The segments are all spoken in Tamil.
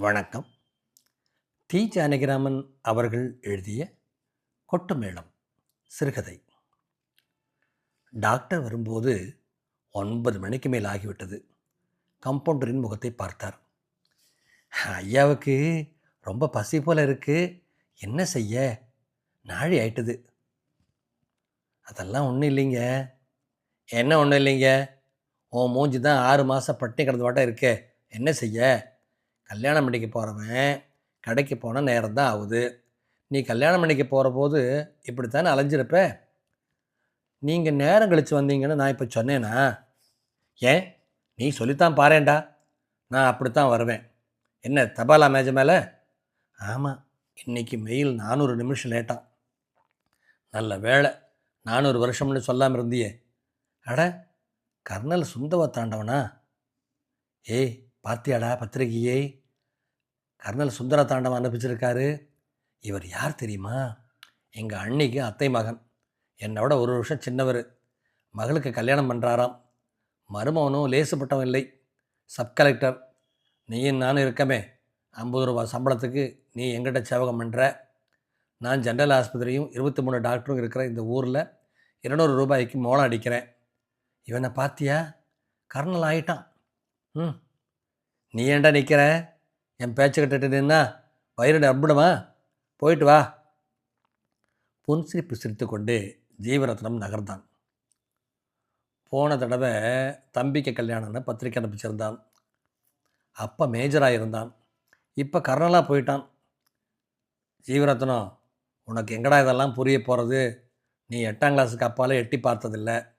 வணக்கம். தி ஜானகிராமன் அவர்கள் எழுதிய கொட்டுமேளம் சிறுகதை. டாக்டர் வரும்போது ஒன்பது மணிக்கு மேல் ஆகிவிட்டது. கம்பவுண்டரின் முகத்தை பார்த்தார். ஐயாவுக்கு ரொம்ப பசி போல இருக்குது என்ன செய்ய? நாழி ஆயிட்டது. அதெல்லாம் ஒன்றும் இல்லைங்க. என்ன ஒன்றும் இல்லைங்க? உன் மூஞ்சி தான் ஆறு மாதம் பட்டி கிடந்த வாட்டம் இருக்கே. என்ன செய்ய? கல்யாணம் பண்ணிக்க போகிறவன் கடைக்கு போன நேரம் தான் ஆகுது. நீ கல்யாணம் பண்ணிக்க போகிற போது இப்படித்தானே அலைஞ்சிருப்ப? நீங்கள் நேரம் கழித்து வந்தீங்கன்னு நான் இப்போ சொன்னேனா? ஏன்? நீ சொல்லித்தான் பாரேன்டா. நான் அப்படித்தான் வருவேன். என்ன தபாலா மேஜ மேலே? ஆமாம் இன்னைக்கு மெயில் நானூறு நிமிஷம் லேட்டாக நல்ல வேலை நானூறு வருஷம்னு சொல்லாமல் இருந்தியே. அட கர்னல் சுந்தவ தாண்டவனா? ஏய் பாத்தியாடா பத்திரிகையை. கர்னல் சுந்தர தாண்டவம் அனுப்பிச்சிருக்காரு. இவர் யார் தெரியுமா? எங்கள் அண்ணிக்கு அத்தை மகன். என்னை விட ஒரு வருஷம் சின்னவர். மகளுக்கு கல்யாணம் பண்ணுறாராம் மருமவனும் லேசுப்பட்டவன் இல்லை. Sub collector. நீயும் நானும் இருக்கமே. ஐம்பது ரூபா சம்பளத்துக்கு நீ எங்கிட்ட சேவகம் பண்ணுற நான் ஜென்ரல் ஆஸ்பத்திரியும் இருபத்தி மூணு டாக்டரும் இருக்கிற இந்த ஊரில் இருநூறு ரூபாய்க்கு மோளம் அடிக்கிறேன். இவனை பார்த்தியா கர்னல் ஆயிட்டான். ம். நீ ஏன்டா நிற்கிற என் பேச்சு கட்டுட்டு நின்னா வயிறு அப்பிடுமா போயிட்டு வா. புன்சிரிப்பு சிரித்து கொண்டு ஜீவரத்னம் நகர்ந்தான். போன தடவை தம்பிக்கு கல்யாணம்னு பத்திரிக்கை அனுப்பிச்சிருந்தான். அப்போ மேஜராக இருந்தான். இப்போ கர்னலாக போயிட்டான். ஜீவரத்னம் உனக்கு எங்கடா இதெல்லாம் புரிய போகிறது நீ எட்டாம் கிளாஸுக்கு அப்பாலே எட்டி பார்த்ததில்ல.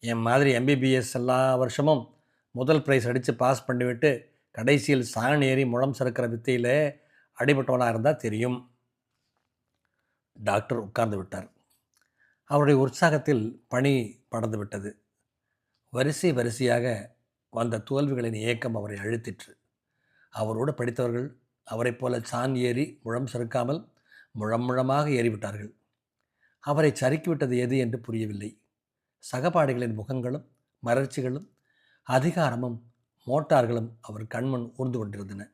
என் மாதிரி எம்பிபிஎஸ் எல்லா வருஷமும் முதல் ப்ரைஸ் அடித்து பாஸ் பண்ணிவிட்டு கடைசியில் சாண் ஏறி முழம் சறுக்கிற வித்தையில் அடிபட்டவனாக இருந்தால் தெரியும். டாக்டர் உட்கார்ந்து விட்டார். அவருடைய உற்சாகத்தில் பணி படர்ந்து விட்டது. வரிசை வரிசையாக வந்த தோல்விகளின் இயக்கம் அவரை அழுத்திற்று. அவரோடு படித்தவர்கள் அவரைப் போல சான் ஏறி முழம் சறுக்காமல் முழம் முழமாக ஏறிவிட்டார்கள். அவரை சறுக்கிவிட்டது எது என்று புரியவில்லை. சகபாடிகளின் முகங்களும் மலர்ச்சிகளும் அதிகாரமும் மோட்டார்களும் அவர் கண்மண் ஊர்ந்து கொண்டிருந்தன.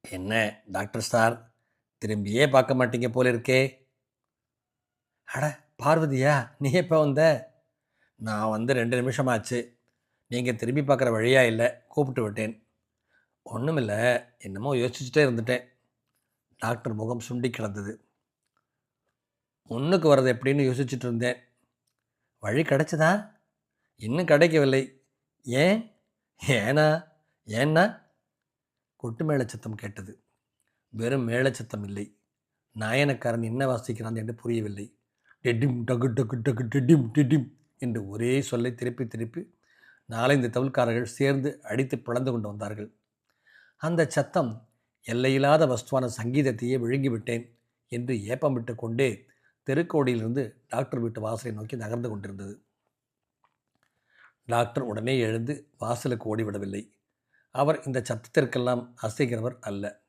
என்ன டாக்டர் சார் திரும்பியே பார்க்க மாட்டீங்க போல இருக்கே? அட பார்வதியா நீ எப்போ வந்த? நான் வந்து ரெண்டு நிமிஷமாச்சு. நீங்கள் திரும்பி பார்க்குற வழியாக இல்லை கூப்பிட்டு விட்டேன். ஒன்றுமில்லை என்னமோ யோசிச்சுட்டே இருந்துட்டேன். டாக்டர் முகம் சுண்டி கிடந்தது. முன்னுக்கு வர்றது எப்படின்னு யோசிச்சுட்டு இருந்தேன். வழி கிடைச்சதா? இன்னும் கிடைக்கவில்லை. ஏன்? ஏனா ஏன்னா கொட்டு மேளச்சத்தம் கேட்டது. வெறும் மேளச்சத்தம் இல்லை. நாயனக்காரன் என்ன வாசிக்கிறான் என்று புரியவில்லை. டெடிம் டகு டகு டகு டெடிம் டெடிம் என்று ஒரே சொல்லை திருப்பி திருப்பி நாலைந்து தவில்காரர்கள் சேர்ந்து அடித்து பிளந்து கொண்டு வந்தார்கள். அந்த சத்தம் எல்லையில்லாத வஸ்துவான சங்கீதத்தையே விழுங்கிவிட்டேன் என்று ஏப்பமிட்டு கொண்டே தெருக்கோடியிலிருந்து டாக்டர் வீட்டு வாசலை நோக்கி நகர்ந்து கொண்டிருந்தது. டாக்டர் உடனே எழுந்து வாசலுக்கு ஓடிவிடவில்லை. அவர் இந்த சத்தத்திற்கெல்லாம் அசைகிறவர் அல்ல.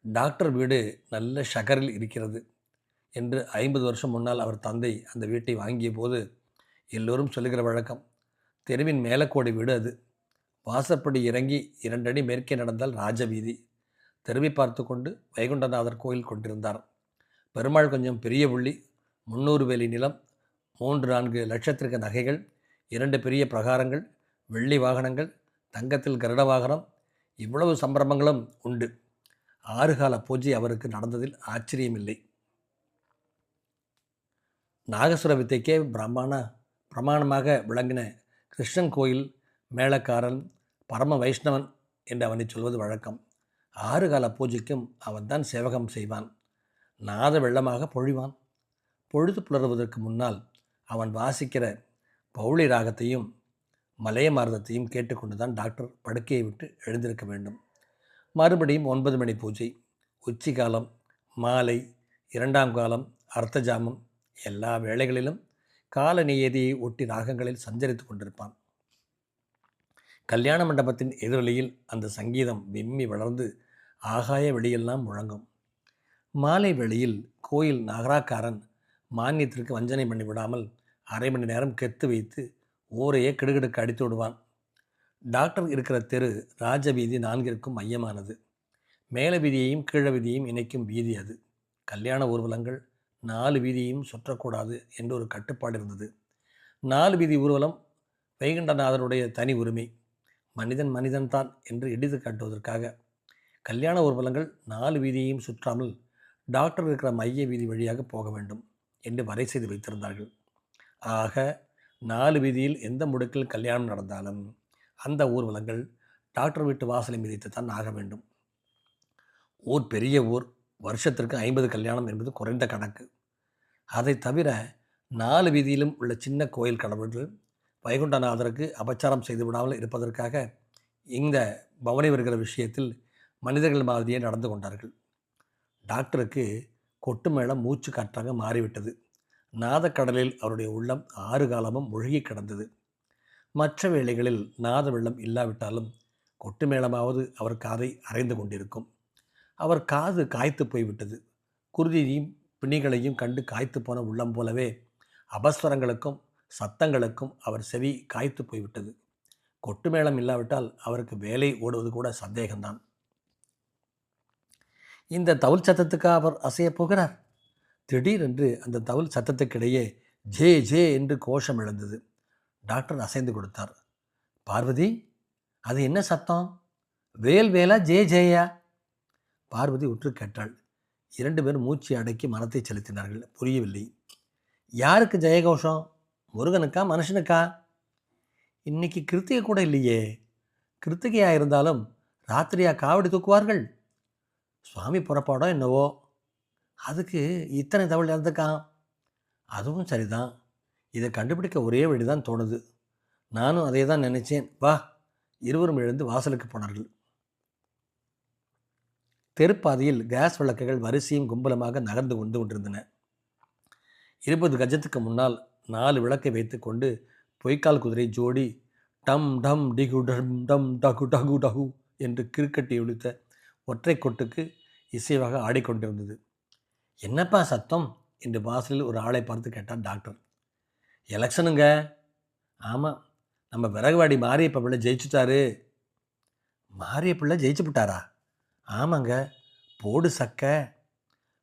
டாக்டர் வீடு நல்ல ஷகரில் இருக்கிறது என்று ஐம்பது வருஷம் முன்னால் அவர் தந்தை அந்த வீட்டை வாங்கிய போது எல்லோரும் சொல்லுகிற வழக்கம். தெருவின் மேலக்கோடி வீடு அது. வாசப்படி இறங்கி இரண்டடி மேற்கே நடந்தால் ராஜவீதி. தெருவை பார்த்து கொண்டு வைகுண்டநாதர் கோயில் கொண்டிருந்தார். பெருமாள் கொஞ்சம் பெரிய புள்ளி முந்நூறு வேலி நிலம் மூன்று நான்கு லட்சத்திற்கு நகைகள் இரண்டு பெரிய பிரகாரங்கள் வெள்ளி வாகனங்கள் தங்கத்தில் கருட வாகனம் இவ்வளவு சம்பிரமங்களும் உண்டு. ஆறு கால பூஜை அவருக்கு நடந்ததில் ஆச்சரியமில்லை. நாகசுர வித்தைக்கே பிரமாண பிரமாணமாக விளங்கின கிருஷ்ணன் கோயில் மேளக்காரன் பரம வைஷ்ணவன் என்று அவனை சொல்வது வழக்கம். ஆறு கால பூஜைக்கும் அவன்தான் சேவகம் செய்வான். நாத வெள்ளமாக பொழிவான். பொழுது புலருவதற்கு முன்னால் அவன் வாசிக்கிற பௌளி ராகத்தையும் மலைய மாரதத்தையும் கேட்டுக்கொண்டு தான் டாக்டர் படுக்கையை விட்டு எழுந்திருக்க வேண்டும். மறுபடியும் ஒன்பது மணி பூஜை உச்சி காலம் மாலை இரண்டாம் காலம் அர்த்தஜாமம் எல்லா வேளைகளிலும் கால நியதியை ஒட்டி ராகங்களில் சஞ்சரித்து கொண்டிருப்பான். கல்யாண மண்டபத்தின் எதிரொலியில் அந்த சங்கீதம் விம்மி வளர்ந்து ஆகாய வெளியெல்லாம் முழங்கும். மாலை வெளியில் கோயில் நகராக்காரன் மானியத்திற்கு வஞ்சனை பண்ணி விடாமல் அரை மணி நேரம் கெத்து வைத்து ஊரையே கிடுகிடுக்கு அடித்து விடுவான். டாக்டர் இருக்கிற தெரு ராஜ வீதி நான்கிற்கும் மையமானது. மேல வீதியையும் கீழ வீதியையும் இணைக்கும் வீதி அது. கல்யாண ஊர்வலங்கள் நாலு வீதியையும் சுற்றக்கூடாது என்று ஒரு கட்டுப்பாடு இருந்தது. நாலு வீதி ஊர்வலம் வைகுண்டநாதனுடைய தனி உரிமை. மனிதன் மனிதன்தான் என்று இடித்து காட்டுவதற்காக. கல்யாண ஊர்வலங்கள் நாலு வீதியையும் சுற்றாமல் டாக்டர் இருக்கிற மைய வீதி வழியாக போக வேண்டும் என்று வரை செய்து வைத்திருந்தார்கள். ஆக நாலு வீதியில் எந்த முடுக்கில் கல்யாணம் நடந்தாலும் அந்த ஊர்வலங்கள் டாக்டர் வீட்டு வாசலை மிதித்து தான் ஆக வேண்டும். ஊர் பெரிய ஊர் வருஷத்திற்கு ஐம்பது கல்யாணம் என்பது குறைந்த கணக்கு. அதை தவிர நாலு வீதியிலும் உள்ள சின்ன கோயில் கடவுள்கள் வைகுண்டநாதருக்கு அபச்சாரம் செய்து விடாமல் இருப்பதற்காக இந்த பவனி வருகிற விஷயத்தில் மனிதர்கள் மாதிரியே நடந்து கொண்டார்கள். டாக்டருக்கு கொட்டு மேளம் மூச்சு காற்றாக மாறிவிட்டது. நாதக்கடலில் அவருடைய உள்ளம் ஆறு காலமும் முழுகி கிடந்தது. மற்ற வேளைகளில் நாத வெள்ளம் இல்லாவிட்டாலும் கொட்டு மேளமாவது அவர் காதை அரைந்து கொண்டிருக்கும். அவர் காது காய்த்து போய்விட்டது. குருதியையும் பிணிகளையும் கண்டு காய்த்து போன உள்ளம் போலவே அபஸ்வரங்களுக்கும் சத்தங்களுக்கும் அவர் செவி காய்த்து போய்விட்டது. கொட்டு மேளம் இல்லாவிட்டால் அவருக்கு வேலை ஓடுவது கூட சந்தேகம்தான். இந்த தவுல் சத்தத்துக்காக அவர் அசையப் போகிறார்? திடீரென்று அந்த தவல் சத்தத்துக்கிடையே ஜே ஜே என்று கோஷம் எழுந்தது. டாக்டர் அசைந்து கொடுத்தார். பார்வதி அது என்ன சத்தம்? வேல் வேலா ஜே ஜேயா? பார்வதி உற்று கேட்டாள். இரண்டு பேரும் மூச்சு அடக்கி மனத்தை செலுத்தினார்கள். புரியவில்லை. யாருக்கு ஜெயகோஷம்? முருகனுக்கா மனுஷனுக்கா? இன்னைக்கு கிருத்திகை கூட இல்லையே. கிருத்திகையாக இருந்தாலும் ராத்திரியா காவடி தூக்குவார்கள்? சுவாமி புறப்பாடோ என்னவோ? அதுக்கு இத்தனை தவள் இறந்துக்கான் அதுவும் சரிதான். இதை கண்டுபிடிக்க ஒரே வழி தான் தோணுது. நானும் அதே தான் நினச்சேன். வா இருவரும் எழுந்து வாசலுக்கு போனார்கள். தெருப்பாதையில் கேஸ் விளக்குகள் வரிசையும் கும்பலமாக நகர்ந்து கொண்டு கொண்டிருந்தன. இருபது கஜத்துக்கு முன்னால் நாலு விளக்கை வைத்துக்கொண்டு பொய்க்கால் குதிரை ஜோடி டம் டம் டிகு டம் டம் டகு டகு டகு என்று கிறுக்கட்டி ஒழித்த ஒற்றை கொட்டுக்கு இசைவாக ஆடிக்கொண்டிருந்தது. என்னப்பா சத்தம்? என்று வாசலில் ஒரு ஆளை பார்த்து கேட்டார் டாக்டர். எலெக்ஷனுங்க ஆமாம் நம்ம விறகுவாடி மாரிய பிள்ளை ஜெயிச்சுட்டாரு. மாரிய பிள்ளை ஜெயிச்சு விட்டாரா ஆமாங்க போடு சக்க.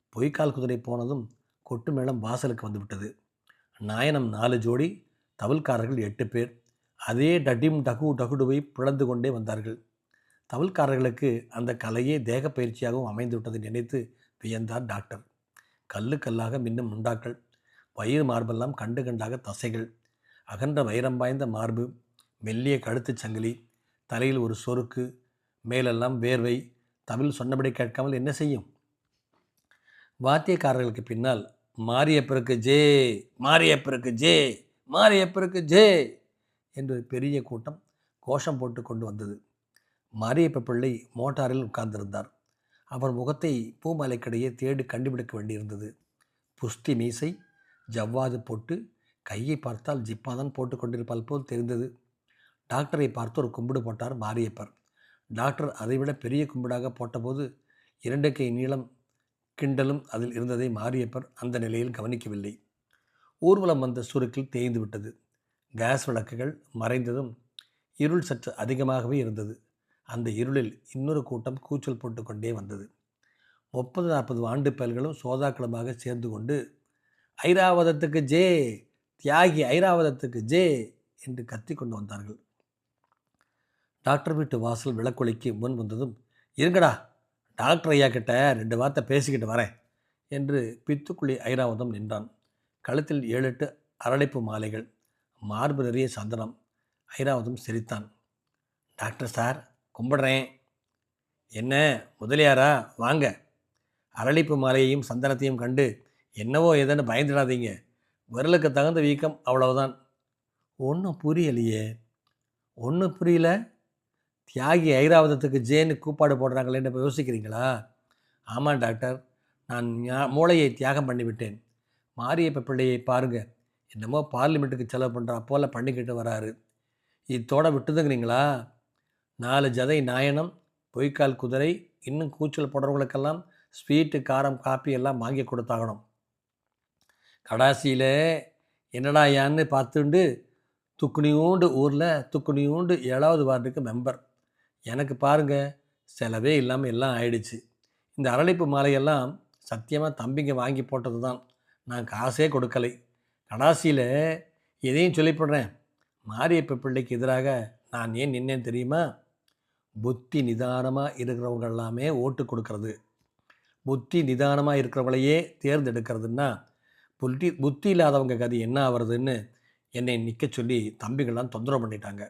பொய்க்கால் குதிரை போனதும் கொட்டு மேளம் வாசலுக்கு வந்து விட்டது. நாயனம் நாலு ஜோடி தவல்காரர்கள் எட்டு பேர். அதே டடிம் டகு டகுடுவை பிளந்து கொண்டே வந்தார்கள். தவல்காரர்களுக்கு அந்த கலையே தேக பயிற்சியாகவும் அமைந்து விட்டதை நினைத்து வியந்தார் டாக்டர். கல்லு கல்லாக மின்னும் முண்டாக்கள் வயிறு மார்பெல்லாம் கண்டு கண்டாக தசைகள் அகன்ற வைரம் பாய்ந்த மார்பு மெல்லிய கழுத்துச் சங்கிலி தலையில் ஒரு சொருக்கு மேலெல்லாம் வேர்வை தமிழ் சொன்னபடி கேட்காமல் என்ன செய்யும்? வாத்தியக்காரர்களுக்கு பின்னால் மாரியப்பருக்கு ஜே மாரியப்பருக்கு ஜே மாரியப்பருக்கு ஜே என்று பெரிய கூட்டம் கோஷம் போட்டு கொண்டு வந்தது. மாரியப்ப பிள்ளை மோட்டாரில் உட்கார்ந்திருந்தார். அவர் முகத்தை பூமாலைக்கிடையே தேடி கண்டுபிடிக்க வேண்டியிருந்தது. புஸ்தி மீசை ஜவ்வாது போட்டு கையை பார்த்தால் ஜிப்பாதான் போட்டு கொண்டிருப்பால் போல் தெரிந்தது. டாக்டரை பார்த்து ஒரு கும்பிடு போட்டார் மாரியப்பர். டாக்டர் அதைவிட பெரிய கும்பிடாக போட்டபோது இரண்டு கை நீளம் கிண்டலும் அதில் இருந்ததை மாரியப்பர் அந்த நிலையில் கவனிக்கவில்லை. ஊர்வலம் வந்த சுருக்கில் தேய்ந்து விட்டது. கேஸ் விளக்குகள் மறைந்ததும் இருள் சற்று அதிகமாகவே இருந்தது. அந்த இருளில் இன்னொரு கூட்டம் கூச்சல் போட்டுக்கொண்டே வந்தது. முப்பது நாற்பது ஆண்டு பயல்களும் சோதாக்களுமாக சேர்ந்து கொண்டு ஐராவதத்துக்கு ஜே தியாகி ஐராவதத்துக்கு ஜே என்று கத்தி கொண்டு வந்தார்கள். டாக்டர் வீட்டு வாசல் விளக்கொலிக்கு முன் வந்ததும் இருங்கடா டாக்டர் ஐயா கிட்ட ரெண்டு வார்த்தை பேசிக்கிட்டு வரேன் என்று பித்துக்குழி ஐராவதம் நின்றான். கழுத்தில் ஏழு எட்டு அரளைப்பு மாலைகள் மார்பு நிறைய சந்தனம் ஐராவதம் சிரித்தான். டாக்டர் சார் கும்பிடுறேன். என்ன முதலியாரா? வாங்க. அரளிப்பு மாலையையும் சந்தனத்தையும் கண்டு என்னவோ ஏதேன்னு பயந்துடாதீங்க. விரலுக்கு தகுந்த வீக்கம் அவ்வளவுதான். ஒன்றும் புரியலையே. ஒன்றும் புரியல? தியாகி ஐராவதத்துக்கு ஜேன்னு கூப்பாடு போடுறாங்களேன்னு இப்போ யோசிக்கிறீங்களா? ஆமாம் டாக்டர். நான் மூளையை தியாகம் பண்ணிவிட்டேன். மாரியப்ப பிள்ளையை பாருங்கள் என்னமோ பார்லிமெண்ட்டுக்கு செலவு பண்ணுறா போல் பண்ணிக்கிட்டு வராரு. இதோட விட்டுதுங்கிறீங்களா? நாலு ஜதை நாயனம் பொய்க்கால் குதிரை இன்னும் கூச்சல் போடுறவங்களுக்கெல்லாம் ஸ்வீட்டு காரம் காப்பி எல்லாம் வாங்கி கொடுத்தாகணும். கடாசியில் என்னடா யான்னு பார்த்துண்டு துக்குனியூண்டு ஊரில் துக்குனியூண்டு ஏழாவது வார்டுக்கு மெம்பர் எனக்கு பாருங்கள் செலவே இல்லாமல் எல்லாம் ஆயிடுச்சு. இந்த அரளிப்பு மாலையெல்லாம் சத்தியமாக தம்பிங்க வாங்கி போட்டது தான் நான் காசே கொடுக்கலை. கடாசியில் எதையும் சொல்லிவிடுறேன் மாரியப்ப பிள்ளைக்கு எதிராக நான் ஏன் நின்னேன் தெரியுமா? புத்தி நிதானமாக இருக்கிறவங்க எல்லாமே ஓட்டு கொடுக்கறது. புத்தி நிதானமாக இருக்கிறவங்களையே தேர்ந்தெடுக்கிறதுன்னா புத்தி புத்தி இல்லாதவங்க கதி என்ன ஆகிறதுன்னு என்னை நிற்க சொல்லி தம்பிகள்லாம் தொந்தரவு பண்ணிட்டாங்க.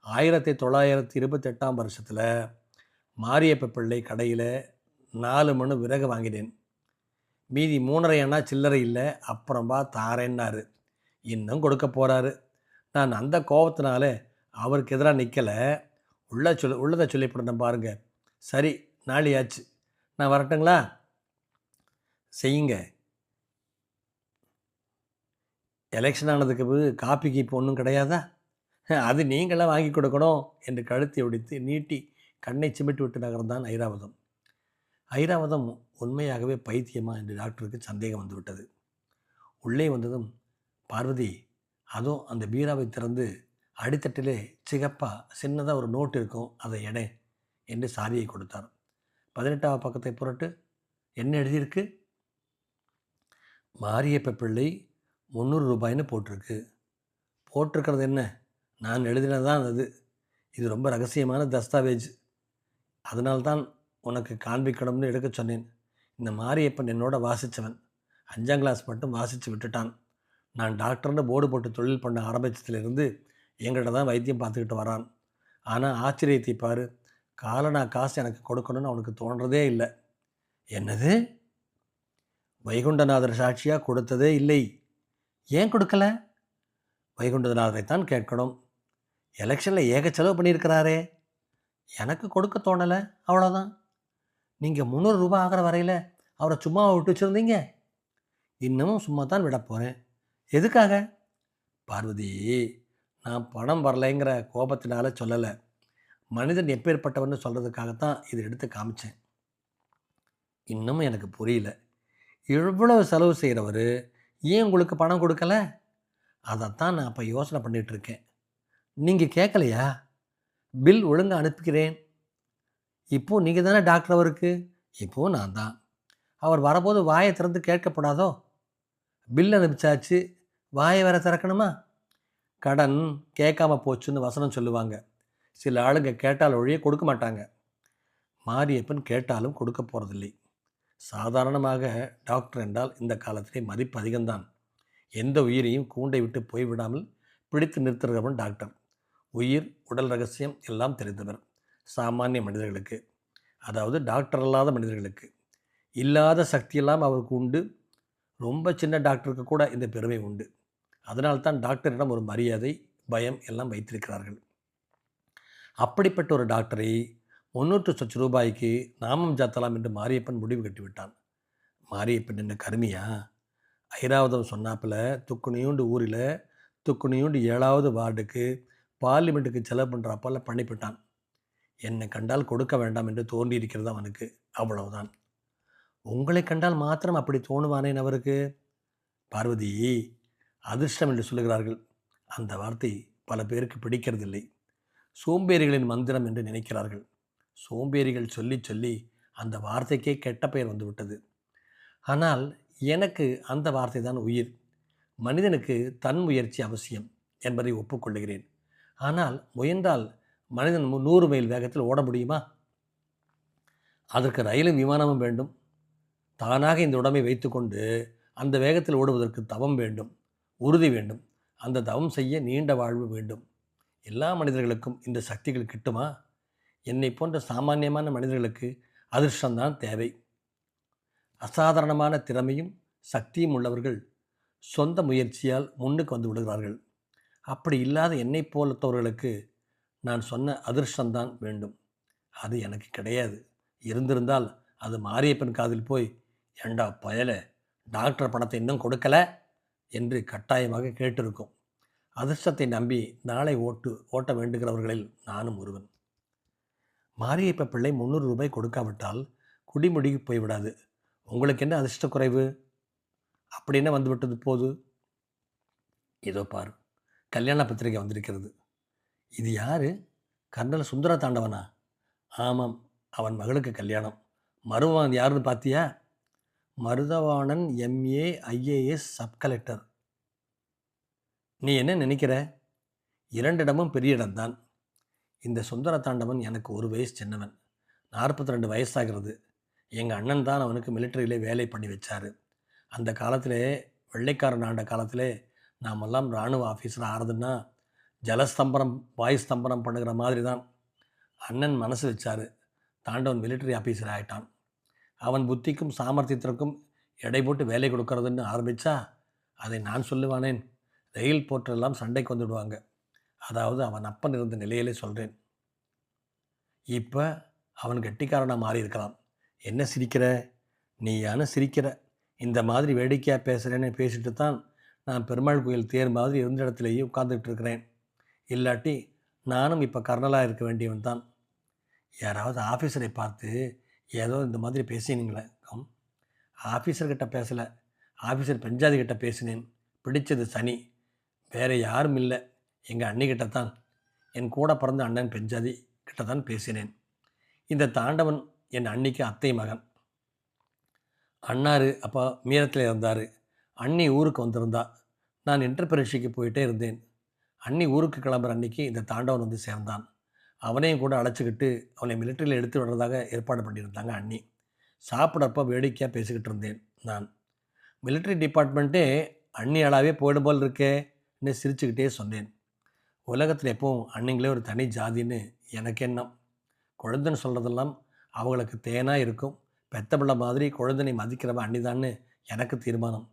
ஆயிரத்தி தொள்ளாயிரத்தி இருபத்தெட்டாம் வருஷத்தில் மாரியப்ப பிள்ளை கடையில் நாலு மணி விறகு வாங்கினேன். மீதி மூணரை அண்ணா சில்லறை இல்லை அப்புறமா தாரேன்னாரு. இன்னும் கொடுக்க போகிறாரு நான் அந்த கோபத்தினால அவருக்கு எதிராக நிற்கலை உள்ள சொல் உள்ளதை சொல்லிவிடணும் பாருங்கள் சரி நாளையாச்சு. நான் வரட்டுங்களா? செய்யுங்க. எலெக்ஷன் ஆனதுக்கு பிறகு காப்பிக்கு இப்போ ஒன்றும் கிடையாதா? அது நீங்களாம் வாங்கி கொடுக்கணும் என்று கழுத்தை ஒடித்து நீட்டி கண்ணை சிமிட்டு விட்டு நகர்ந்தான் ஐராவதம். ஐராவதம் உண்மையாகவே பைத்தியமா என்று டாக்டருக்கு சந்தேகம் வந்துவிட்டது. உள்ளே வந்ததும் பார்வதி அதுவும் அந்த பீராவை திறந்து அடித்தட்டிலே சிகப்பாக சின்னதாக ஒரு நோட்டு இருக்கும் அதை எடை என்று சாவியை கொடுத்தார். பதினெட்டாவது பக்கத்தை புரட்டு என்ன எழுதியிருக்கு? மாரியப்ப பிள்ளை முந்நூறு ரூபாய்னு போட்டிருக்கு. போட்டிருக்கிறது என்ன? நான் எழுதினதான் அது. இது ரொம்ப ரகசியமான தஸ்தாவேஜ். அதனால்தான் உனக்கு காண்பிக்கணும்னு எடுக்க சொன்னேன். இந்த மாரியப்பன் என்னோட வாசித்தவன் அஞ்சாம் கிளாஸ் மட்டும் வாசித்து விட்டுட்டான். நான் டாக்டர்னு போர்டு போட்டு தொழில் பண்ண ஆரம்பித்ததுலேருந்து எங்கள்கிட்ட தான் வைத்தியம் பார்த்துக்கிட்டு வரான். ஆனால் ஆச்சரியத்தை பாரு. காலனா காசு எனக்கு கொடுக்கணும்னு அவனுக்கு தோன்றதே இல்லை. என்னது? வைகுண்டநாதர் சாட்சியாக கொடுத்ததே இல்லை. ஏன் கொடுக்கல? வைகுண்டநாதரை தான் கேட்கணும். எலெக்ஷனில் ஏக செலவு பண்ணியிருக்கிறாரே. எனக்கு கொடுக்க தோணலை அவ்வளோதான் நீங்கள் முந்நூறு ரூபா ஆகிற வரையில் அவரை சும்மா விட்டு வச்சுருந்தீங்க. இன்னமும் சும்மா தான் விட போகிறேன் எதுக்காக? பார்வதி நான் பணம் வரலைங்கிற கோபத்தினால சொல்லலை. மனிதன் எப்பேற்பட்டவன்னு சொல்கிறதுக்காகத்தான் இதை எடுத்து காமிச்சேன். இன்னமும் எனக்கு புரியல. இவ்வளவு செலவு செய்கிறவர் ஏன் உங்களுக்கு பணம் கொடுக்கல? அதைத்தான் நான் அப்போ யோசனை பண்ணிகிட்ருக்கேன் நீங்கள் கேட்கலையா பில் ஒழுங்காக அனுப்புகிறேன் இப்போது நீங்கள் தானே டாக்டர் அவருக்கு? இப்போது நான் தான். அவர் வரபோது வாயை திறந்து கேட்கப்படாதோ? பில் அனுப்பிச்சாச்சு. வாயை வேற திறக்கணுமா? கடன் கேட்காம போச்சுன்னு வசனம் சொல்லுவாங்க. சில ஆளுங்க கேட்டால் ஒழிய கொடுக்க மாட்டாங்க. மாரியப்பன் கேட்டாலும் கொடுக்க போகிறதில்லை சாதாரணமாக டாக்டர் என்றால் இந்த காலத்திலே மதிப்பு அதிகம்தான். எந்த உயிரையும் கூண்டை விட்டு போய்விடாமல் பிடித்து நிறுத்துகிறவன் டாக்டர். உயிர் உடல் ரகசியம் எல்லாம் தெரிந்தவர். சாமானிய மனிதர்களுக்கு. அதாவது டாக்டர் அல்லாத மனிதர்களுக்கு. இல்லாத சக்தியெல்லாம் அவருக்கு உண்டு. ரொம்ப சின்ன டாக்டருக்கு கூட இந்த பெருமை உண்டு. அதனால்தான் டாக்டரிடம் ஒரு மரியாதை பயம் எல்லாம் வைத்திருக்கிறார்கள். அப்படிப்பட்ட ஒரு டாக்டரை முன்னூற்று சொச்ச ரூபாய்க்கு நாமம் ஜாத்தலாம் என்று மாரியப்பன் முடிவு கட்டிவிட்டான். மாரியப்பன் என்ன கருமியா? ஐராவதம் சொன்னாப்புல துக்குனியூண்டு ஊரில் துக்குனியூண்டு ஏழாவது வார்டுக்கு பார்லிமெண்ட்டுக்கு செலவு பண்ணுறாப்போல பண்ணிவிட்டான் என்னை கண்டால் கொடுக்க வேண்டாம் என்று தோன்றியிருக்கிறது அவனுக்கு. அவ்வளவுதான். உங்களை கண்டால் மாத்திரம் அப்படி தோணுவானேன் அவருக்கு? பார்வதி அதிர்ஷ்டம் என்று சொல்லுகிறார்கள். அந்த வார்த்தை பல பேருக்கு பிடிக்கிறதில்லை. சோம்பேறிகளின் மந்திரம் என்று நினைக்கிறார்கள். சோம்பேறிகள் சொல்லி சொல்லி அந்த வார்த்தைக்கே கெட்ட பெயர் வந்துவிட்டது ஆனால் எனக்கு அந்த வார்த்தை தான் உயிர். மனிதனுக்கு தன் முயற்சி அவசியம் என்பதை ஒப்புக்கொள்கிறேன் ஆனால் முயன்றால் மனிதன் மு- நூறு மைல் வேகத்தில் ஓட முடியுமா? அதற்கு ரயிலும் விமானமும் வேண்டும். தானாக இந்த உடம்பை வைத்துக்கொண்டு அந்த வேகத்தில் ஓடுவதற்கு தவம் வேண்டும். உறுதி வேண்டும். அந்த தவம் செய்ய நீண்ட வாழ்வு வேண்டும். எல்லா மனிதர்களுக்கும் இந்த சக்திகள் கிட்டுமா? என்னை போன்ற சாமானியமான மனிதர்களுக்கு அதிர்ஷ்டம்தான் தேவை. அசாதாரணமான திறமையும் சக்தியும் உள்ளவர்கள் சொந்த முயற்சியால் முன்னுக்கு வந்து விடுகிறார்கள். அப்படி இல்லாத என்னை போலத்தவர்களுக்கு நான் சொன்ன அதிர்ஷ்டம்தான் வேண்டும். அது எனக்கு கிடையாது. இருந்திருந்தால் அது மாரியப்பன் காதில் போய் ஏண்டா பயலை? டாக்டர் பணத்தை இன்னும் கொடுக்கல? என்று கட்டாயமாக கேட்டிருக்கும். அதிர்ஷ்டத்தை நம்பி நாளை ஓட்டு ஓட்ட வேண்டுகிறவர்களில் நானும் ஒருவன். மாரியப்ப பிள்ளை முந்நூறு ரூபாய் கொடுக்காவிட்டால் குடிமுடிக்கு போய்விடாது. உங்களுக்கு என்ன அதிர்ஷ்ட குறைவு அப்படி என்ன வந்துவிட்டது போது? ஏதோ பார் கல்யாண பத்திரிகை வந்திருக்கிறது. இது யார்? கர்னல் சுந்தர தாண்டவனா? ஆமாம் அவன் மகளுக்கு கல்யாணம். மருமகன் யாருன்னு பார்த்தியா Maruthavanan MA IAS sub collector நீ என்ன நினைக்கிற? இரண்டிடமும் பெரிய இடம்தான். இந்த சுந்தர தாண்டவன் எனக்கு ஒரு வயசு சின்னவன். நாற்பத்தி ரெண்டு வயசாகிறது. எங்கள் அண்ணன் தான் அவனுக்கு மிலிட்டரியிலே வேலை பண்ணி வச்சார். அந்த காலத்திலே வெள்ளைக்காரன் ஆண்ட காலத்திலே நாமெல்லாம் இராணுவ ஆஃபீஸர் ஆறுதுன்னா ஜலஸ்தம்பரம் வாயு ஸ்தம்பரம் பண்ணுகிற மாதிரி தான் அண்ணன் மனசு வச்சார். தாண்டவன் மிலிட்டரி ஆஃபீஸர் ஆயிட்டான். அவன் புத்திக்கும் சாமர்த்தியத்திற்கும் எடை போட்டு வேலை கொடுக்கறதுன்னு ஆரம்பித்தா அதை நான் சொல்லுவானேன். ரயில் போற்றெல்லாம் சண்டைக்கு வந்துடுவாங்க. அதாவது அவன் அப்பன் இருந்த நிலையிலே சொல்கிறேன் இப்போ அவன் கெட்டிக்காரனாக மாறி இருக்கலாம் என்ன சிரிக்கிற? நீயான சிரிக்கிற. இந்த மாதிரி வேடிக்கையாக பேசுகிறேன்னு பேசிட்டு தான் நான் பெருமாள் கோயில் தேர் மாதிரி இருந்த இடத்துலையே உட்கார்ந்துட்டு இருக்கிறேன். இல்லாட்டி நானும் இப்போ கர்னலாக இருக்க வேண்டியவன் தான். யாராவது ஆஃபீஸரை பார்த்து ஏதோ இந்த மாதிரி பேசினீங்களே கம். ஆஃபீஸர்கிட்ட பேசலை. ஆஃபீஸர் பெஞ்சாதி பேசினேன். பிடிச்சது சனி. வேறு யாரும் இல்லை. எங்கள் அண்ணிக்கிட்ட தான் என் கூட பிறந்த அண்ணன் பெஞ்சாதி கிட்ட தான் பேசினேன். இந்த தாண்டவன் என் அண்ணிக்கு அத்தை மகன். அண்ணாரு அப்போ மீரத்தில் இருந்தார். அண்ணி ஊருக்கு வந்திருந்தா. நான் இன்டர் போயிட்டே இருந்தேன். அண்ணி ஊருக்கு கிளம்புற அன்னைக்கு இந்த தாண்டவன் வந்து சேர்ந்தான். அவனையும் கூட அழைச்சிக்கிட்டு அவனை மிலிட்டரியில் எடுத்து விடுறதாக ஏற்பாடு பண்ணியிருந்தாங்க அண்ணி. சாப்பிட்றப்ப வேடிக்கையாக பேசிக்கிட்டு இருந்தேன் நான். மிலிட்ரி டிபார்ட்மெண்ட்டே அண்ணி ஆளாவே போயிடும் போல் இருக்கேன்னு சிரிச்சுக்கிட்டே சொன்னேன். உலகத்தில் எப்பவும் அண்ணிங்களே ஒரு தனி ஜாதின்னு எனக்கு எண்ணம். குழந்தைன்னு சொல்கிறதெல்லாம் அவங்களுக்கு தேனாக இருக்கும். பெத்த பிள்ளை மாதிரி குழந்தைனை மதிக்கிறவ அண்ணிதான்னு எனக்கு தீர்மானம்.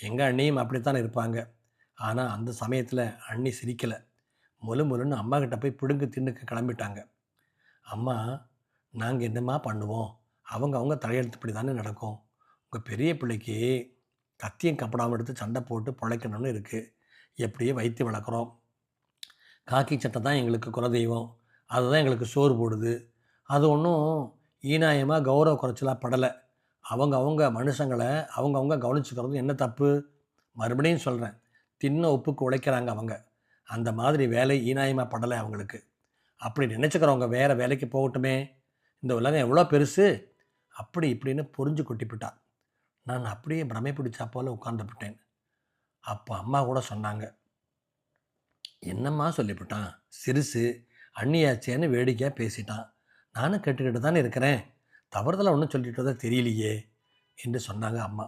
எங்கள் அண்ணியும் அப்படித்தான் இருப்பாங்க. ஆனால் அந்த சமயத்தில் அண்ணி சிரிக்கலை. முழு முழுன்னு அம்மா கிட்ட போய் பிடுங்கு தின்னுக்கு கிளம்பிட்டாங்க. அம்மா நாங்கள் என்னம்மா பண்ணுவோம்? அவங்க அவங்க தலையெழுத்துப்படி தானே நடக்கும்? உங்கள் பெரிய பிள்ளைக்கு கத்தியும் கப்படாமல் எடுத்து சண்டை போட்டு பிழைக்கணும்னு இருக்குது எப்படியே வைத்து வளர்க்குறோம். காக்கி சட்டை தான் எங்களுக்கு குலதெய்வம். அதுதான் எங்களுக்கு சோறு போடுது. அது ஒன்றும் ஈனாயமாக கௌரவ குறைச்சலாக படலை. அவங்க அவங்க மனுஷங்களை அவங்க அவங்க கவனிச்சுக்கிறது என்ன தப்பு? மறுபடியும் சொல்கிறேன் தின்ன ஒப்புக்கு உழைக்கிறாங்க அவங்க. அந்த மாதிரி வேலை ஈனாயமாக படலை அவங்களுக்கு. அப்படி நினச்சிக்கிறவங்க வேறு வேலைக்கு போகட்டுமே. இந்த உலகம் எவ்வளோ பெருசு? அப்படி இப்படின்னு புரிஞ்சு கொட்டிப்பிட்டா நான் அப்படியே பிரமை பிடிச்சா போல் உட்கார்ந்துவிட்டேன் அப்போ அம்மா கூட சொன்னாங்க. என்னம்மா சொல்லிவிட்டான் சிறுசு அண்ணியாச்சேன்னு வேடிக்கையாக பேசிட்டான் நானும் கேட்டுக்கிட்டு தானே இருக்கிறேன். தவறுதலாக ஒன்றும் சொல்லிட்டு தான் தெரியலையே என்று சொன்னாங்க அம்மா.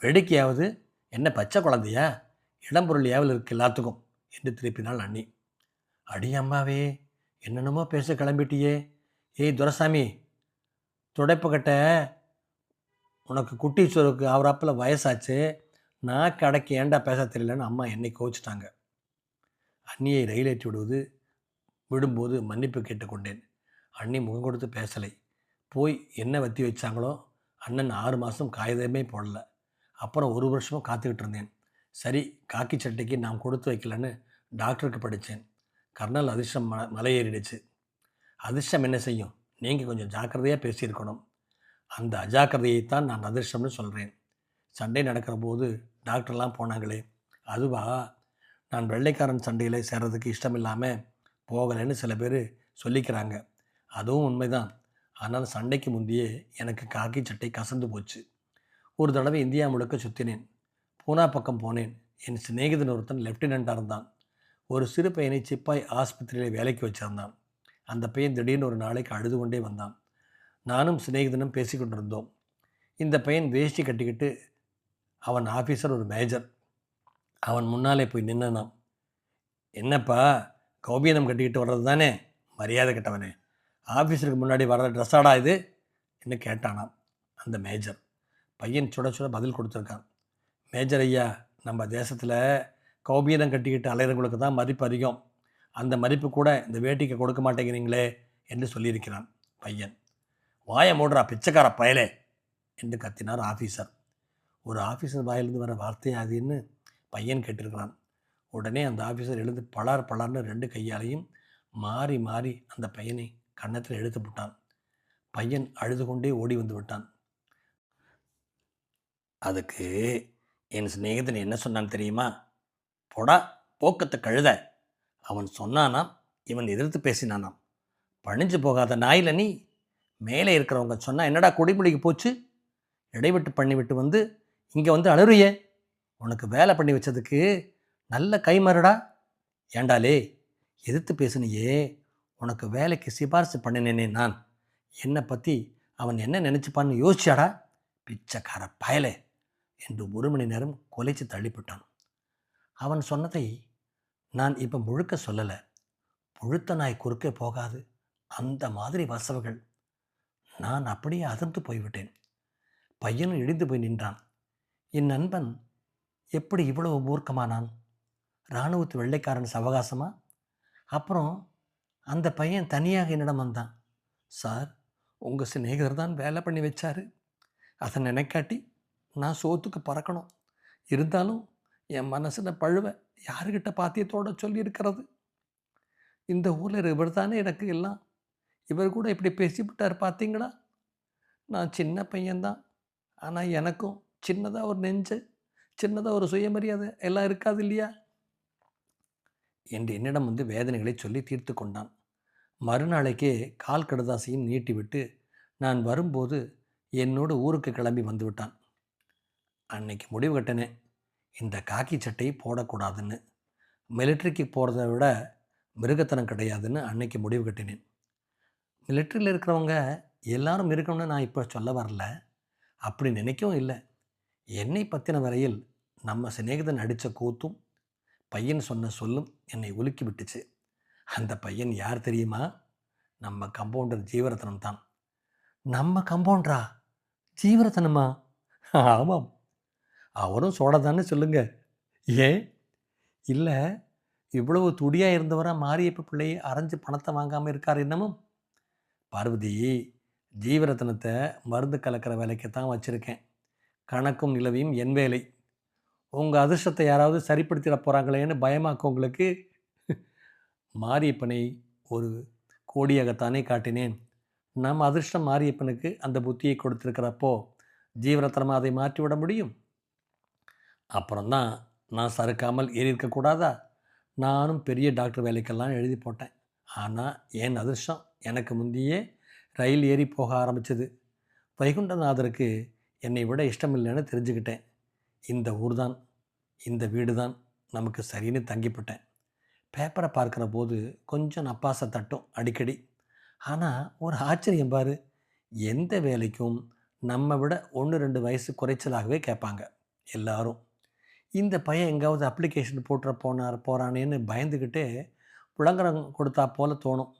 வேடிக்கையாவது என்ன பச்சை குழந்தையா? இடம்பொருள் ஏவல் இருக்குது எல்லாத்துக்கும். என்று திருப்பினாள் அண்ணி. அடி அம்மாவே என்னென்னமோ பேச கிளம்பிட்டியே. ஏய் துரசாமி துடைப்புக்கட்ட உனக்கு குட்டி சோறுக்கு அவராப்பில் வயசாச்சு. நான் கடைக்கு ஏண்டா பேச தெரியலன்னு அம்மா என்னை கோச்சிட்டாங்க அண்ணியை ரயில் ஏற்றி விடுவது விடும்போது மன்னிப்பு கேட்டுக்கொண்டேன். அண்ணி முகம் கொடுத்து பேசலை. போய் என்ன வத்தி வச்சாங்களோ அண்ணன் ஆறு மாதம் காகிதமே போடல. அப்புறம் ஒரு வருஷமும் காத்துக்கிட்டு இருந்தேன். சரி காக்கி சட்டைக்கு நான் கொடுத்து வைக்கலன்னு டாக்டருக்கு படித்தேன். கர்னல் அதிர்ஷ்டம் ம மலையேறிடுச்சு அதிர்ஷ்டம் என்ன செய்யும்? நீங்கள் கொஞ்சம் ஜாக்கிரதையாக பேசியிருக்கணும். அந்த அஜாக்கிரதையைத்தான் நான் அதிர்ஷ்டம்னு சொல்கிறேன் சண்டை நடக்கிற போது டாக்டர்லாம் போனாங்களே அதுவா? நான் வெள்ளைக்காரன் சண்டையில் சேர்றதுக்கு இஷ்டம் இல்லாமல் போகலைன்னு சில பேர் சொல்லிக்கிறாங்க. அதுவும் உண்மைதான். ஆனால் சண்டைக்கு முந்தையே எனக்கு காக்கி சட்டை கசந்து போச்சு. ஒரு தடவை இந்தியா முழுக்க சுற்றினேன் பூனா பக்கம் போனேன். என் சிநேகிதன் ஒருத்தன் லெஃப்டினண்ட்டாக இருந்தான். ஒரு சிறு பையனை சிப்பாய் ஆஸ்பத்திரியில் வேலைக்கு வச்சிருந்தான். அந்த பையன் திடீர்னு ஒரு நாளைக்கு அழுது கொண்டே வந்தான். நானும் சிநேகிதனும் பேசிக்கொண்டிருந்தோம் இந்த பையன் வேஷ்டி கட்டிக்கிட்டு அவன் ஆஃபீஸர் ஒரு மேஜர் அவன் முன்னாலே போய் நின்னான் என்னப்பா கௌபீனம் கட்டிக்கிட்டு வர்றது தானே? மரியாதை கட்டவனே. ஆஃபீஸருக்கு முன்னாடி வர்ற ட்ரெஸ்ஸாடா இது? என்ன கேட்டானாம் அந்த மேஜர் பையன் சுட சுட பதில் கொடுத்துருக்கான். மேஜர் ஐயா நம்ம தேசத்தில் கௌபீரம் கட்டிக்கிட்டு அலைகிறவங்களுக்கு தான் மதிப்பு அதிகம். அந்த மதிப்பு கூட இந்த வேட்டிக்கு கொடுக்க மாட்டேங்கிறீங்களே என்று சொல்லியிருக்கிறான் பையன். வாயை மூடுறா பிச்சைக்கார பயலே என்று கத்தினார் ஆஃபீஸர் ஒரு ஆஃபீஸர் வாயிலிருந்து வர வார்த்தை அதுன்னு பையன் கேட்டிருக்கிறான். உடனே அந்த ஆஃபீஸர் எழுந்து பலார் பலார்னு ரெண்டு கையாலையும் மாறி மாறி அந்த பையனை கன்னத்தில் எடுத்து விட்டான். பையன் அழுது கொண்டே ஓடி வந்து விட்டான். அதுக்கு என் சிநேகிதன் என்ன சொன்னான் தெரியுமா? போடா போக்கத்தை கழுத. அவன் சொன்னானாம் இவன் எதிர்த்து பேசினானாம். பணிஞ்சு போகாத நாயில் நீ. மேலே இருக்கிறவங்க சொன்னால் என்னடா குடிமொழிக்கு போச்சு? இடைவிட்டு பண்ணிவிட்டு வந்து இங்கே வந்து அழுறியே உனக்கு வேலை பண்ணி வச்சதுக்கு நல்ல கைமறுடா ஏண்டாலே எதிர்த்து பேசுனியே. உனக்கு வேலைக்கு சிபாரிசு பண்ணினேனே நான். என்னை பற்றி அவன் என்ன நினச்சிப்பான்னு யோசிச்சாடா? பிச்சைக்கார பயலே. என்று ஒரு மணி நேரம் கொலைச்சு தள்ளிப்பட்டான். அவன் சொன்னதை நான் இப்போ முழுக்க சொல்லலை. புழுத்த நாய் குறுக்கே போகாது. அந்த மாதிரி வசவுகள். நான் அப்படியே அதிர்ந்து போய்விட்டேன். பையனும் இடிந்து போய் நின்றான். என் நண்பன் எப்படி இவ்வளவு மூர்க்கமானான் இராணுவத்து வெள்ளைக்காரன் சவகாசமா? அப்புறம் அந்த பையன் தனியாக என்னிடம் வந்தான். சார் உங்கள் சிநேகிதர் தான் வேலை பண்ணி வச்சார். அதை நினைக்காட்டி நான் சோத்துக்கு பறக்கணும். இருந்தாலும் என் மனசில் பழுவ யாருக்கிட்ட பாத்தியத்தோட சொல்லியிருக்கிறது? இந்த ஊரில் இவர் தானே எனக்கு எல்லாம்? இவர் கூட இப்படி பேசிவிட்டார் பார்த்தீங்களா நான் சின்ன பையன்தான். ஆனால் எனக்கும் சின்னதாக ஒரு நெஞ்சு சின்னதாக ஒரு சுயமரியாதை எல்லாம் இருக்காது இல்லையா? என்று என்னிடம் வந்து வேதனைகளை சொல்லி தீர்த்து கொண்டான். மறுநாளைக்கே கால் கடுதாசையும் நீட்டிவிட்டு நான் வரும்போது என்னோட ஊருக்கு கிளம்பி வந்துவிட்டான். அன்னைக்கு முடிவு கட்டினேன். இந்த காக்கி சட்டையை போடக்கூடாதுன்னு. மிலிட்ரிக்கு போகிறத விட மிருகத்தனம் கிடையாதுன்னு அன்னைக்கு முடிவு கட்டினேன். மிலிட்ரியில் இருக்கிறவங்க எல்லாரும் இருக்கணும்னு நான் இப்போ சொல்ல வரல. அப்படி நினைக்கவும் இல்லை. என்னை பற்றின வரையில் நம்ம சிநேகிதன் அடித்த கூத்தும் பையன் சொன்ன சொல்லும் என்னை உலுக்கி விட்டுச்சு. அந்த பையன் யார் தெரியுமா? நம்ம கம்பவுண்டர் ஜீவரத்னம் தான் நம்ம கம்பவுண்டரா ஜீவரத்னமா ஆமாம். அவரும் சோடதான்னு சொல்லுங்க. ஏன்? இல்லை இவ்வளவு துடியாக இருந்தவராக மாரியப்ப பிள்ளையை அரைஞ்சு பணத்தை வாங்காமல் இருக்கார் என்னமும் பார்வதி ஜீவரத்னத்தை மருந்து கலக்கிற வேலைக்கு தான் வச்சுருக்கேன். கணக்கும் நிலவியும் என் வேலை. உங்கள் அதிர்ஷ்டத்தை யாராவது சரிப்படுத்திட போகிறாங்களேன்னு பயமாக்க உங்களுக்கு? மாரியப்பனை ஒரு கோடியாகத்தானே காட்டினேன். நம் அதிர்ஷ்டம் மாரியப்பனுக்கு அந்த புத்தியை கொடுத்துருக்கிறப்போ ஜீவரத்னமாக அதை மாற்றிவிட முடியும்? அப்புறம்தான் நான் சறுக்காமல் ஏறி இருக்கக்கூடாதா நானும் பெரிய டாக்டர் வேலைக்கெல்லாம் எழுதி போட்டேன். ஆனால் என் அதிர்ஷ்டம் எனக்கு முந்தையே ரயில் ஏறி போக ஆரம்பித்தது வைகுண்டநாதருக்கு என்னை விட இஷ்டமில்லைன்னு தெரிஞ்சுக்கிட்டேன். இந்த ஊர் தான் இந்த வீடு தான் நமக்கு சரின்னு தங்கிப்பட்டேன். பேப்பரை பார்க்குற போது கொஞ்சம் நப்பாசை தட்டும் அடிக்கடி. ஆனால் ஒரு ஆச்சரியம் பாரு எந்த வேலைக்கும் நம்ம விட ஒன்று ரெண்டு வயசு குறைச்சலாகவே கேட்பாங்க எல்லாரும். இந்த பையன் எங்காவது அப்ளிகேஷன் போட்டுற போனார் போகிறானேன்னு பயந்துக்கிட்டே புழங்கரம் கொடுத்தா போல் தோணும்.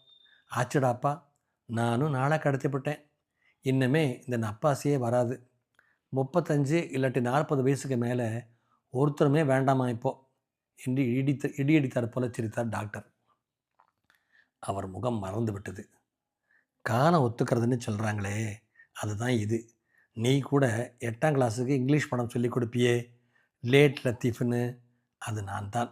ஆச்சுடாப்பா நானும் நாளாக கடத்திப்பட்டேன் இன்னுமே இந்த நப்பாசியே வராது. முப்பத்தஞ்சு இல்லாட்டி நாற்பது வயசுக்கு மேலே ஒருத்தருமே வேண்டாமா இப்போ? என்று இடித்து இடியடித்தார் போல சிரித்தார் டாக்டர். அவர் முகம் மறந்து விட்டது. காலம் ஒத்துக்கிறதுன்னு சொல்கிறாங்களே அதுதான் இது. நீ கூட எட்டாம் கிளாஸுக்கு இங்கிலீஷ் படம் சொல்லி கொடுப்பியே. லேட் லத்தீஃப்னு அது நான் தான்.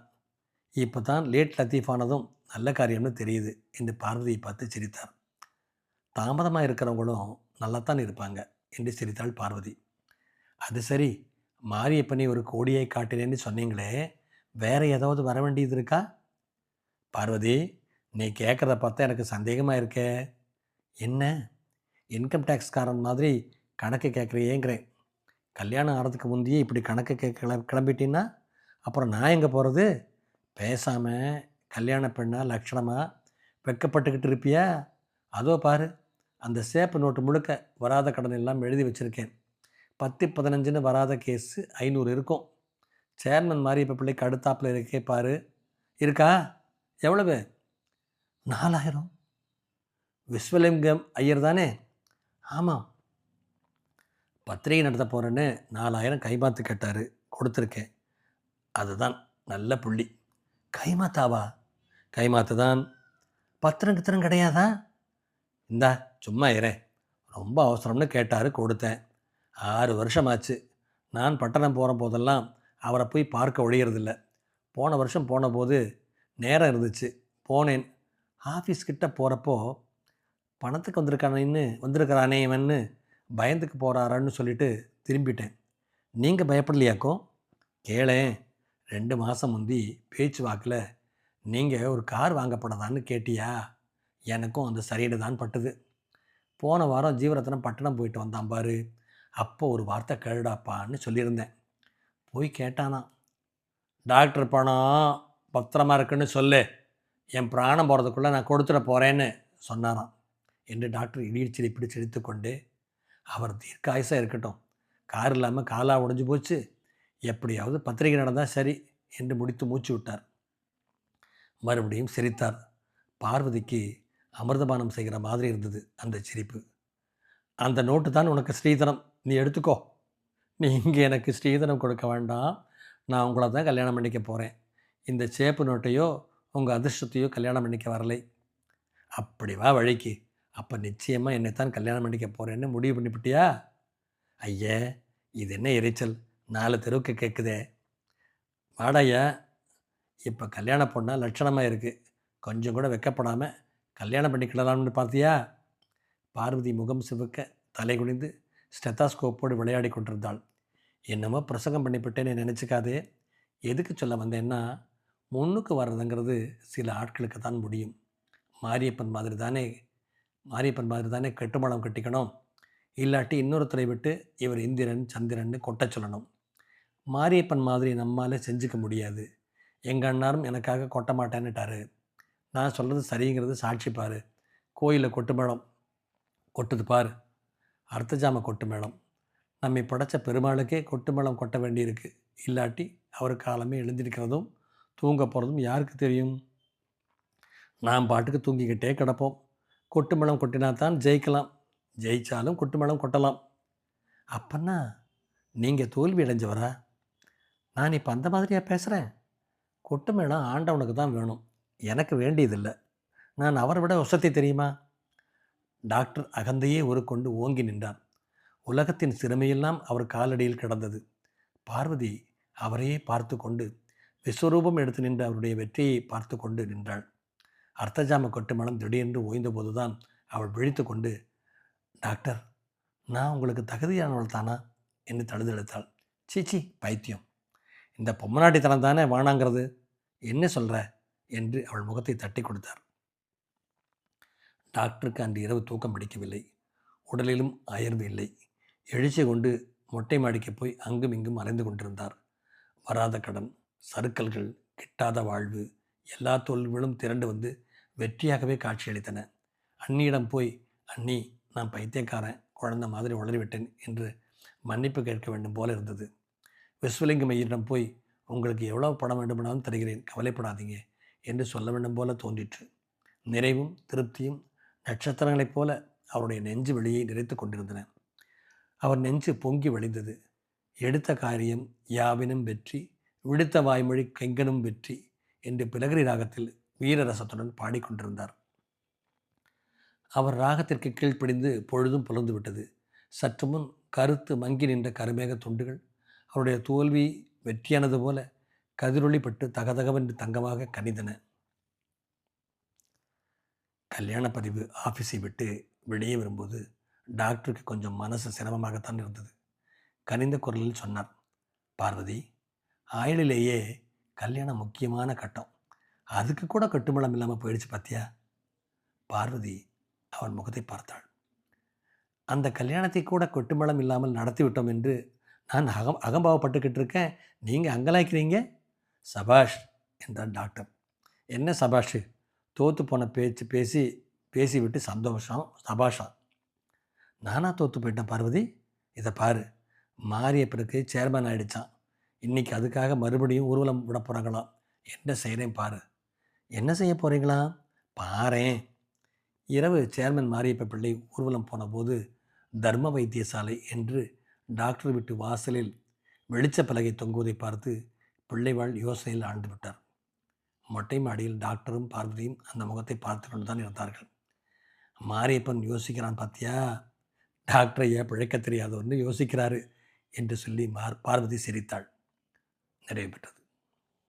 இப்போ தான் லேட் லத்தீஃப் ஆனதும் நல்ல காரியம்னு தெரியுது என்று பார்வதியை பார்த்து சிரித்தார். தாமதமாக இருக்கிறவங்களும் நல்லாத்தான் இருப்பாங்க என்று சிரித்தாள் பார்வதி. அது சரி மாரியப்பனை ஒரு கோடியை காட்டினேன்னு சொன்னீங்களே வேறு ஏதாவது வர வேண்டியது இருக்கா? பார்வதி நீ கேட்குறத பார்த்தா எனக்கு சந்தேகமாக இருக்கே. என்ன? இன்கம் டேக்ஸ்காரன் மாதிரி கணக்கு கேட்குறியேங்கிறேன். கல்யாணம் ஆகிறதுக்கு முந்தையே இப்படி கணக்கு கேட்க கிள கிளம்பிட்டின்னா அப்புறம் நான் எங்கே போகிறது பேசாமல் கல்யாண பெண்ணாக லட்சணமாக வெக்கப்பட்டுக்கிட்டு இருப்பியா? அதோ பாரு அந்த சேப்பு நோட்டு முழுக்க வராத கடன் எல்லாம் எழுதி வச்சுருக்கேன். பத்து பதினஞ்சுன்னு வராத கேஸு ஐநூறு இருக்கும். சேர்மன் மாதிரி இப்போ பிள்ளைக்கு அடுத்தாப்பில் இருக்கே பாரு. இருக்கா? எவ்வளவு? நாலாயிரம். விஸ்வலிங்கம் ஐயர் தானே? ஆமாம். பத்திரிகை நடத்த போகிறேன்னு நாலாயிரம் கைமாத்து கேட்டார் கொடுத்துருக்கேன். அதுதான் நல்ல புள்ளி. கைமாத்தாவா? கைமாத்து தான் பத்திரம் கித்திரம் கிடையாதா? இந்தா சும்மா இரு. ரொம்ப அவசரம்னு கேட்டார் கொடுத்தேன். ஆறு வருஷமாச்சு. நான் பட்டணம் போகிற போதெல்லாம் அவரை போய் பார்க்க ஒழியறதில்ல. போன வருஷம் போன போது நேரம் இருந்துச்சு. போனேன். ஆஃபீஸ் கிட்ட போகிறப்போ பணத்துக்கு வந்திருக்கானேன்னு வந்திருக்கிறானே இவன்னு பயந்துக்கு போகிறாரான்னு சொல்லிட்டு திரும்பிட்டேன். நீங்கள் பயப்படலையாக்கோ? கேளேன். ரெண்டு மாதம் முந்தி பேச்சு வாக்கில் நீங்கள் ஒரு கார் வாங்கப்படாதான்னு கேட்டியா? எனக்கும் அந்த சரியிடு தான் பட்டுது. போன வாரம் ஜீவரத்னம் பட்டணம் போயிட்டு வந்தான் பாரு. அப்போ ஒரு வார்த்தை கேளுடாப்பான்னு சொல்லியிருந்தேன். போய் கேட்டானா. டாக்டர் பணம் பத்திரமா இருக்குன்னு சொல்லு. என் பிராணம் போகிறதுக்குள்ளே நான் கொடுத்துட போகிறேன்னு சொன்னாராம் என்று டாக்டர் இடிச்சிரி பிடிச்செடுத்து கொண்டு அவர் தீர்க்காயசாக இருக்கட்டும். கார் இல்லாமல் காலாக உடைஞ்சு போச்சு. எப்படியாவது பத்திரிகை நடந்தால் சரி என்று முடித்து மூச்சு விட்டார். மறுபடியும் சிரித்தார். பார்வதிக்கு அமிர்தபானம் செய்கிற மாதிரி இருந்தது அந்த சிரிப்பு. அந்த நோட்டு தான் உனக்கு ஸ்ரீதனம். நீ எடுத்துக்கோ. நீ இங்கே எனக்கு ஸ்ரீதனம் கொடுக்க வேண்டாம். நான் உங்களை தான் கல்யாணம் பண்ணிக்க போகிறேன் இந்த சேப்பு நோட்டையோ உங்கள் அதிர்ஷ்டத்தையோ கல்யாணம் பண்ணிக்க வரலை. அப்படி வா வழிக்கு. அப்போ நிச்சயமாக என்னைத்தான் கல்யாணம் பண்ணிக்க போகிறேன்னு முடிவு பண்ணிவிட்டியா ஐயே இது என்ன எரிச்சல்? நாலு தெருவுக்கு கேட்குதே வாடையா இப்போ கல்யாணம் பொண்ணால் லட்சணமாக இருக்குது கொஞ்சம் கூட வெக்கப்படாமல் கல்யாணம் பண்ணிக்கிடலாம்னு பார்த்தியா பார்வதி முகம் சிவக்க தலை குனிந்து ஸ்டெத்தாஸ்கோப்போடு விளையாடி கொண்டிருந்தாள். என்னமோ பிரசங்கம் பண்ணிவிட்டேன்னு நினச்சிக்காதே. எதுக்கு சொல்ல வந்தேன்னா முன்னுக்கு வர்றதுங்கிறது சில ஆட்களுக்கு தான் முடியும். மாரியப்பன் மாதிரி தானே மாரியப்பன் மாதிரி தானே கட்டுமணம் கட்டிக்கணும். இல்லாட்டி இன்னொருத்தரை விட்டு இவர் இந்திரன் சந்திரன்னு கொட்டச் சொல்லணும். மாரியப்பன் மாதிரி நம்மால் செஞ்சுக்க முடியாது. எங்கள் அண்ணாரும் எனக்காக கொட்ட மாட்டேன்னுட்டாரு. நான் சொல்கிறது சரிங்கிறது சாட்சி பார். கோயிலில் கொட்டு மேளம் கொட்டுது பாரு. அர்த்தஜாம கொட்டு மேளம் நம்மை படைச்ச பெருமாளுக்கே கொட்டு மேளம் கொட்ட வேண்டியிருக்கு. இல்லாட்டி அவர் காலமே எழுந்திருக்கிறதும் தூங்க போகிறதும் யாருக்கு தெரியும்? நாம் பாட்டுக்கு தூங்கிக்கிட்டே கிடப்போம். கொட்டு மேளம் கொட்டினா தான் ஜெயிக்கலாம். ஜெயித்தாலும் கொட்டுமேளம் கொட்டலாம். அப்பன்னா நீங்கள் தோல்வி அடைஞ்சவரா? நான் இப்போ அந்த மாதிரியாக பேசுகிறேன் கொட்டு மேளம் ஆண்டவனுக்கு தான் வேணும். எனக்கு வேண்டியதில்லை. நான் அவரை விட வசதி தெரியுமா? டாக்டர் அகந்தையே ஒரு கொண்டு ஓங்கி நின்றார் உலகத்தின் சிறுமையெல்லாம் அவர் காலடியில் கிடந்தது. பார்வதி அவரையே பார்த்து கொண்டு விஸ்வரூபம் எடுத்து நின்ற அவருடைய வெற்றியை பார்த்து கொண்டு நின்றாள். அர்த்தஜாம கொட்டு மனம் திடீரென்று ஓய்ந்தபோதுதான் அவள் விழித்து கொண்டு டாக்டர் நான் உங்களுக்கு தகுதியானவள் தானா? என்று தழுதெடுத்தாள் சீச்சி பைத்தியம். இந்த பொம்மநாட்டித்தனம் தானே வானாங்கிறது? என்ன சொல்கிற என்று அவள் முகத்தை தட்டி கொடுத்தார். டாக்டருக்கு அன்று இரவு தூக்கம் பிடிக்கவில்லை. உடலிலும் அயர்வு இல்லை. எழுச்சி கொண்டு மொட்டை மாடிக்கு போய் அங்கும் இங்கும் அலைந்து கொண்டிருந்தார். வராத கடன் சறுக்கல்கள் கிட்டாத வாழ்வு எல்லா தோல்விகளும் திரண்டு வந்து வெற்றியாகவே காட்சியளித்தன. அண்ணியிடம் போய் அண்ணி நான் பைத்தியக்காரன் குழந்த மாதிரி உளறிவிட்டேன் என்று மன்னிப்பு கேட்க வேண்டும் போல இருந்தது. விஸ்வலிங்கம் ஐயரிடம் போய் உங்களுக்கு எவ்வளவு பணம் வேண்டுமானாலும் தருகிறேன் கவலைப்படாதீங்க என்று சொல்ல வேண்டும் போல தோன்றிற்று. நிறைவும் திருப்தியும் நட்சத்திரங்களைப் போல அவருடைய நெஞ்சு வெளியே நிறைத்து கொண்டிருந்தன. அவர் நெஞ்சு பொங்கி வழிந்தது. எடுத்த காரியம் யாவினும் வெற்றி விடுத்த வாய்மொழி கெங்கனும் வெற்றி என்று பிலகரி ராகத்தில் வீரரசத்துடன் பாடிக்கொண்டிருந்தார். அவர் ராகத்திற்கு கீழ்ப்படிந்து பொழுதும் புலர்ந்து விட்டது சற்று முன் கருத்து மங்கி நின்ற கருமேக துண்டுகள் அவருடைய தோல்வி வெற்றியானது போல கதிரொளிப்பட்டு தகதகவென்று தங்கமாக கனிந்தன. கல்யாண பதிவு ஆஃபீஸை விட்டு வெளியே வரும்போது டாக்டருக்கு கொஞ்சம் மனசு சிரமமாகத்தான் இருந்தது. கனிந்த குரலில் சொன்னார் பார்வதி ஆயுளிலேயே கல்யாணம் முக்கியமான கட்டம். அதுக்கு கூட கட்டுமளம் இல்லாமல் போயிடுச்சு பார்த்தியா பார்வதி அவன் முகத்தை பார்த்தாள். அந்த கல்யாணத்தை கூட கொட்டுமளம் இல்லாமல் நடத்தி விட்டோம் என்று நான் அகம் அகம்பாவப்பட்டுக்கிட்டு இருக்கேன். நீங்கள் அங்கலாய்க்கிறீங்க? சபாஷ் என்றார் டாக்டர். என்ன சபாஷ்? தோற்று போன பேச்சு பேசி பேசிவிட்டு சந்தோஷம் சபாஷா நானாக தோற்று போயிட்டேன் பார்வதி. இதை பாரு. மாறிய பிறகு சேர்மேன் ஆகிடுச்சான் இன்றைக்கி அதுக்காக மறுபடியும் ஊர்வலம் விட போகிறாங்களாம் என்ன செய்கிறேன் பாரு. என்ன செய்ய போகிறீங்களா பாரேன். இரவு சேர்மன் மாரியப்ப பிள்ளை ஊர்வலம் போனபோது தர்ம வைத்தியசாலை என்று டாக்டர் விட்டு வாசலில் வெளிச்ச பலகை தொங்குவதை பார்த்து பிள்ளைவாள் யோசனையில் ஆழ்ந்து விட்டார். மொட்டை மாடியில் டாக்டரும் பார்வதியும் அந்த முகத்தை பார்த்து கொண்டு தான் இருந்தார்கள். மாரியப்பன் யோசிக்கிறான் பார்த்தியா டாக்டரை ஏன் பிழைக்க தெரியாதவர்னு யோசிக்கிறாரு என்று சொல்லி மார் பார்வதி சிரித்தாள். நிறைவு பெற்றது.